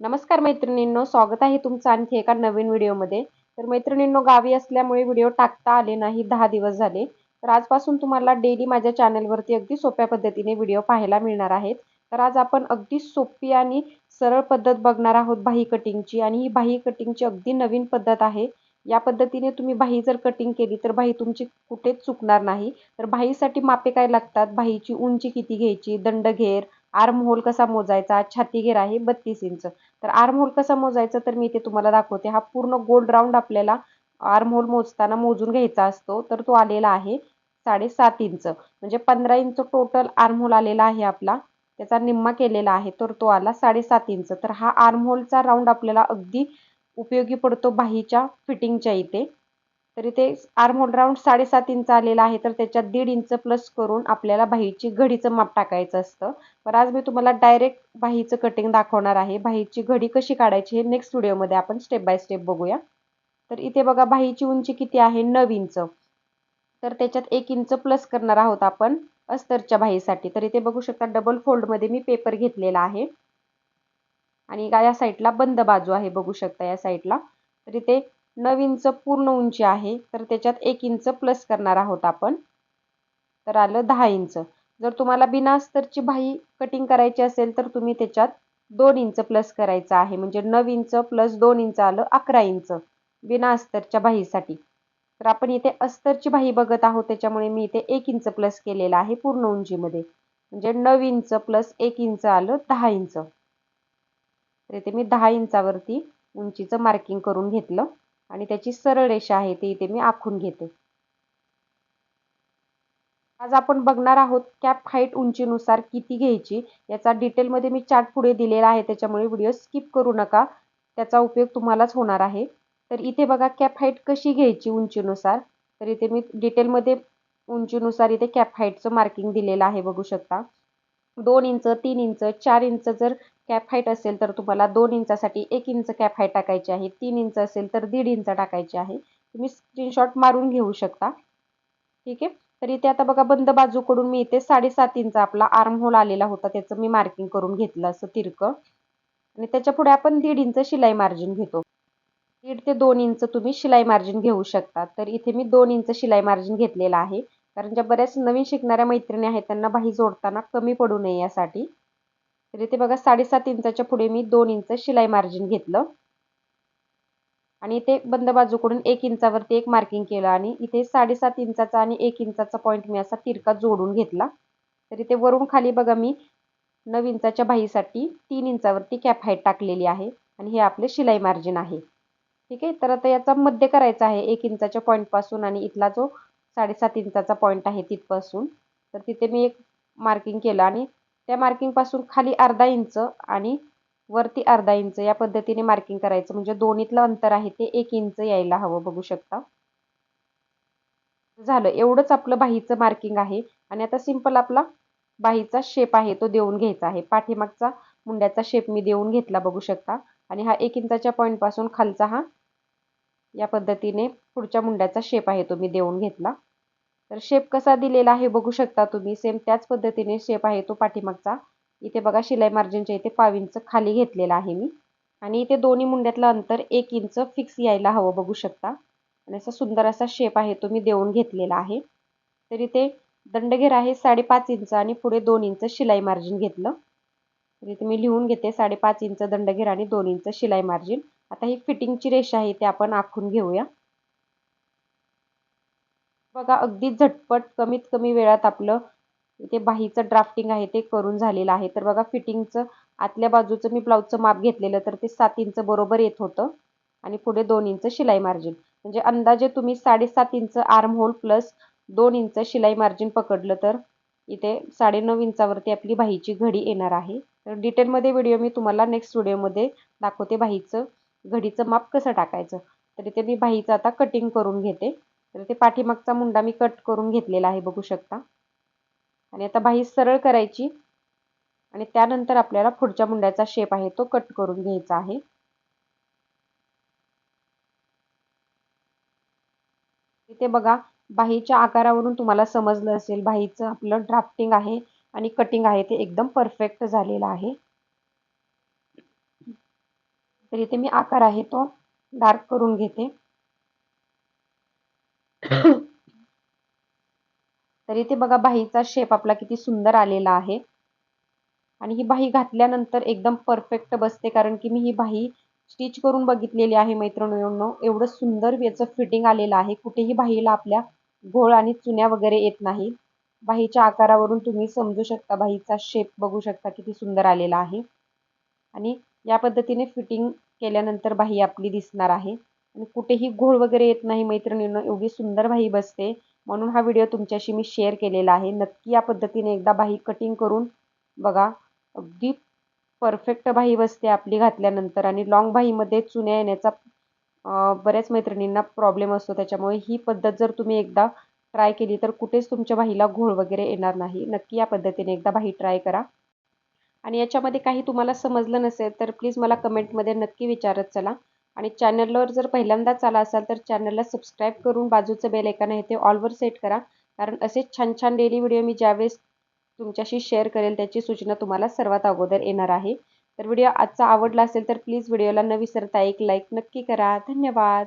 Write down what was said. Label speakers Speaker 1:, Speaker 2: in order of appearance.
Speaker 1: नमस्कार मैत्रिणींनो स्वागत आहे तुमचं आणखी एका नवीन व्हिडिओमध्ये. तर मैत्रिणींनो गावी असल्यामुळे व्हिडिओ टाकता आले नाही दहा दिवस झाले. तर आजपासून तुम्हाला डेली माझ्या चॅनलवरती अगदी सोप्या पद्धतीने व्हिडिओ पाहायला मिळणार आहेत. तर आज आपण अगदी सोपी आणि सरळ पद्धत बघणार आहोत बाही कटिंगची आणि ही बाही कटिंगची अगदी नवीन पद्धत आहे. या पद्धतीने तुम्ही बाही जर कटिंग केली तर बाही तुमची कुठेच चुकणार नाही. तर बाहीसाठी मापे काय लागतात? बाहीची उंची किती घ्यायची? दंडघेर आर्म होल कसा मोजायचा छाती घेर आहे बत्तीस इंच. तर आर्म होल कसा मोजायचा तर मी इथे तुम्हाला दाखवते. हा पूर्ण गोल्ड राऊंड आपल्याला आर्म होल मोजताना मोजून घ्यायचा असतो. तर तो आलेला आहे साडेसात इंच. म्हणजे पंधरा इंच टोटल आर्म होल आलेला आहे आपला. त्याचा निम्मा केलेला आहे. तर तो आला साडेसात इंच. तर हा आर्म होलचा राऊंड आपल्याला अगदी उपयोगी पडतो बाहीच्या फिटिंगच्या इथे. तर इथे आर्म होल राऊंड साडेसात इंच आलेला आहे. तर त्याच्यात दीड इंच प्लस करून आपल्याला बाहीची घडीचं माप टाकायचं असतं. तर आज मी तुम्हाला डायरेक्ट बाहीचं कटिंग दाखवणार आहे. बाहीची घडी कशी काढायची हे नेक्स्ट व्हिडिओमध्ये आपण स्टेप बाय स्टेप बघूया. तर इथे बघा बाहीची उंची किती आहे? नऊ इंच तर त्याच्यात एक इंच प्लस करणार आहोत आपण अस्तरच्या बाहीसाठी तर इथे बघू शकता डबल फोल्डमध्ये मी पेपर घेतलेला आहे. आणि या साईडला बंद बाजू आहे बघू शकता या साईडला तर इथे नऊ इंच पूर्ण उंची आहे तर त्याच्यात एक इंच प्लस करणार आहोत आपण. तर आलं दहा इंच. जर तुम्हाला बिना अस्तरची बाही कटिंग करायची असेल तर तुम्ही त्याच्यात दोन इंच प्लस करायचं आहे. म्हणजे नऊ इंच प्लस दोन इंच आलं अकरा इंच बिना अस्तरच्या बाहीसाठी तर आपण इथे अस्तरची बाही बघत आहोत त्याच्यामुळे मी इथे एक इंच प्लस केलेला आहे पूर्ण उंचीमध्ये. म्हणजे नऊ इंच प्लस एक इंच आलं दहा इंच. तर इथे मी दहा इंचावरती उंचीचं मार्किंग करून घेतलं. आणि त्याची सरळ रेषा आहे ती इथे मी आखून घेते. आज आपण बघणार आहोत कॅप हाईट उंचीनुसार किती घ्यायची याचा डिटेलमध्ये मी चार्ट पुढे दिलेला आहे त्याच्यामुळे व्हिडिओ स्किप करू नका. त्याचा उपयोग तुम्हालाच होणार आहे. तर इथे बघा कॅप हाईट कशी घ्यायची उंचीनुसार? तर इथे मी डिटेलमध्ये उंचीनुसार इथे कॅप हाईटचं मार्किंग दिलेलं आहे बघू शकता. दोन इंच तीन इंच चार इंच जर कॅप हाईट असेल तर तुम्हाला दोन इंचासाठी एक इंच कॅप हाईट टाकायची आहे तीन इंच असेल तर दीड इंच टाकायची आहे. तुम्ही स्क्रीनशॉट मारून घेऊ शकता. ठीक आहे? तर इथे आता बघा बंद बाजूकडून मी इथे साडेसात इंच आपला आर्म होल आलेला होता त्याचं मी मार्किंग करून घेतलं असं तिरकं. आणि त्याच्या पुढे आपण दीड इंच शिलाई मार्जिन घेतो. दीड ते दोन इंच तुम्ही शिलाई मार्जिन घेऊ शकता. तर इथे मी दोन इंच शिलाई मार्जिन घेतलेलं आहे. कारण ज्या बऱ्याच नवीन शिकणाऱ्या मैत्रिणी आहेत त्यांना बाही जोडताना कमी पडू नये यासाठी. तर इथे बघा साडेसात इंचाच्या पुढे मी दोन इंच शिलाई मार्जिन घेतलं. आणि इथे बंद बाजूकडून एक इंचावरती एक मार्किंग केलं आणि इथे साडेसात इंचाचा आणि एक इंचाचा पॉईंट मी असा तिरका जोडून घेतला. तर इथे वरून खाली बघा मी नऊ इंचाच्या बाहीसाठी तीन इंचावरती कॅप हाईट टाकलेली आहे आणि हे आपले शिलाई मार्जिन आहे. ठीक आहे? तर आता याचा मध्य करायचा आहे एक इंचाच्या पॉईंटपासून आणि इथला जो साडेसात इंचाचा पॉईंट आहे तिथपासून. तर तिथे मी एक मार्किंग केलं आणि त्या मार्किंगपासून खाली अर्धा इंच आणि वरती अर्धा इंच या पद्धतीने मार्किंग करायचं. म्हणजे दोन्हीतलं अंतर आहे ते एक इंच यायला हवं बघू शकता. झालं. एवढंच आपलं बाहीचं मार्किंग आहे. आणि आता सिंपल आपला बाहीचा शेप आहे तो देऊन घ्यायचा आहे. पाठीमागचा मुंड्याचा शेप मी देऊन घेतला बघू शकता. आणि हा एक इंचाच्या पॉईंटपासून खालचा हा या पद्धतीने पुढच्या मुंड्याचा शेप आहे तो मी देऊन घेतला. तर शेप कसा दिलेला आहे बघू शकता तुम्ही. सेम त्याच पद्धतीने शेप आहे तो पाठीमागचा. इथे बघा शिलाई मार्जिनच्या इथे पाव इंच खाली घेतलेला आहे मी. आणि इथे दोन्ही मुंड्यातलं अंतर एक इंच फिक्स यायला हवं बघू शकता. आणि असा सुंदर असा शेप आहे तो मी देऊन घेतलेला आहे. तर इथे दंडघेर आहे साडेपाच इंच आणि पुढे दोन इंच शिलाई मार्जिन घेतलं. तर इथे मी लिहून घेते साडेपाच इंच दंडघेर आणि दोन इंच शिलाई मार्जिन. आता ही फिटिंगची रेषा आहे ते आपण आखून घेऊया. बघा अगदी झटपट कमीत कमी वेळात आपलं इथे बाहीचं ड्राफ्टिंग आहे ते करून झालेलं आहे. तर बघा फिटिंगचं आतल्या बाजूचं मी ब्लाऊजचं माप घेतलेलं तर ते सात इंच बरोबर येत होतं आणि पुढे दोन इंच शिलाई मार्जिन म्हणजे अंदाजे तुम्ही साडेसात इंच आर्म होल प्लस दोन इंच शिलाई मार्जिन पकडलं तर इथे साडेनऊ इंचावरती आपली बाहीची घडी येणार आहे. तर डिटेलमध्ये व्हिडिओ मी तुम्हाला नेक्स्ट व्हिडिओमध्ये दाखवते बाहीचं घडीचं माप कसं टाकायचं. तर इथे मी बाहीचं आता कटिंग करून घेते. तर ते पाठीमागचा मुंडा मी कट करून घेतलेला आहे बघू शकता. आणि आता बाही सरळ करायची. आणि त्यानंतर आपल्याला पुढच्या मुंड्याचा शेप आहे तो कट करून घ्यायचा आहे. इथे बघा बाहीच्या आकारावरून तुम्हाला समजलं असेल बाहीचं आपलं ड्राफ्टिंग आहे आणि कटिंग आहे ते एकदम परफेक्ट झालेलं आहे. तर इथे मी आकार आहे तो डार्क करून घेते. तर इथे बघा बाहीचा शेप आपला किती सुंदर आलेला आहे. आणि ही बाही घातल्यानंतर एकदम परफेक्ट बसते कारण की मी ही बाही स्टिच करून बघितलेली आहे मैत्रिणींनो. एवढं सुंदर याचं फिटिंग आलेलं आहे. कुठेही बाहीला आपल्या घोळ आणि चुन्या वगैरे येत नाही. बाहीच्या आकारावरून तुम्ही समजू शकता बाहीचा शेप बघू शकता किती सुंदर आलेला आहे. आणि या पद्धतीने फिटिंग केल्यानंतर बाही आपली दिसणार आहे. आणि कुठेही घोळ वगैरे येत नाही मैत्रिणींनो. एवढी सुंदर बाही बसते. म्हणून हा व्हिडिओ तुमच्याशी मी शेअर केलेला आहे. नक्की या पद्धतीने एकदा बाही कटिंग करून बघा अगदी परफेक्ट बाही बसते आपली घातल्यानंतर आणि लॉंग बाहीमध्ये चुन्या येण्याचा बऱ्याच मैत्रिणींना प्रॉब्लेम असतो. त्याच्यामुळे ही पद्धत जर तुम्ही एकदा ट्राय केली तर कुठेच तुमच्या बाहीला घोळ वगैरे येणार नाही. नक्की या पद्धतीने एकदा बाही ट्राय करा. आणि याच्यामध्ये काही तुम्हाला समजलं नसेल तर प्लीज मला कमेंटमध्ये नक्की विचारत चला. आणि चॅनलवर जर पहिल्यांदाच आला असाल तर चॅनलला सबस्क्राईब करून बाजूचं बेल ऐकन आहे ते ऑलवर सेट करा. कारण असेच छान छान डेली व्हिडिओ मी ज्यावेळेस तुमच्याशी शेअर करेल त्याची सूचना तुम्हाला सर्वात अगोदर येणार आहे. तर व्हिडिओ आजचा आवडला असेल तर प्लीज व्हिडिओला न विसरता एक लाईक नक्की करा. धन्यवाद!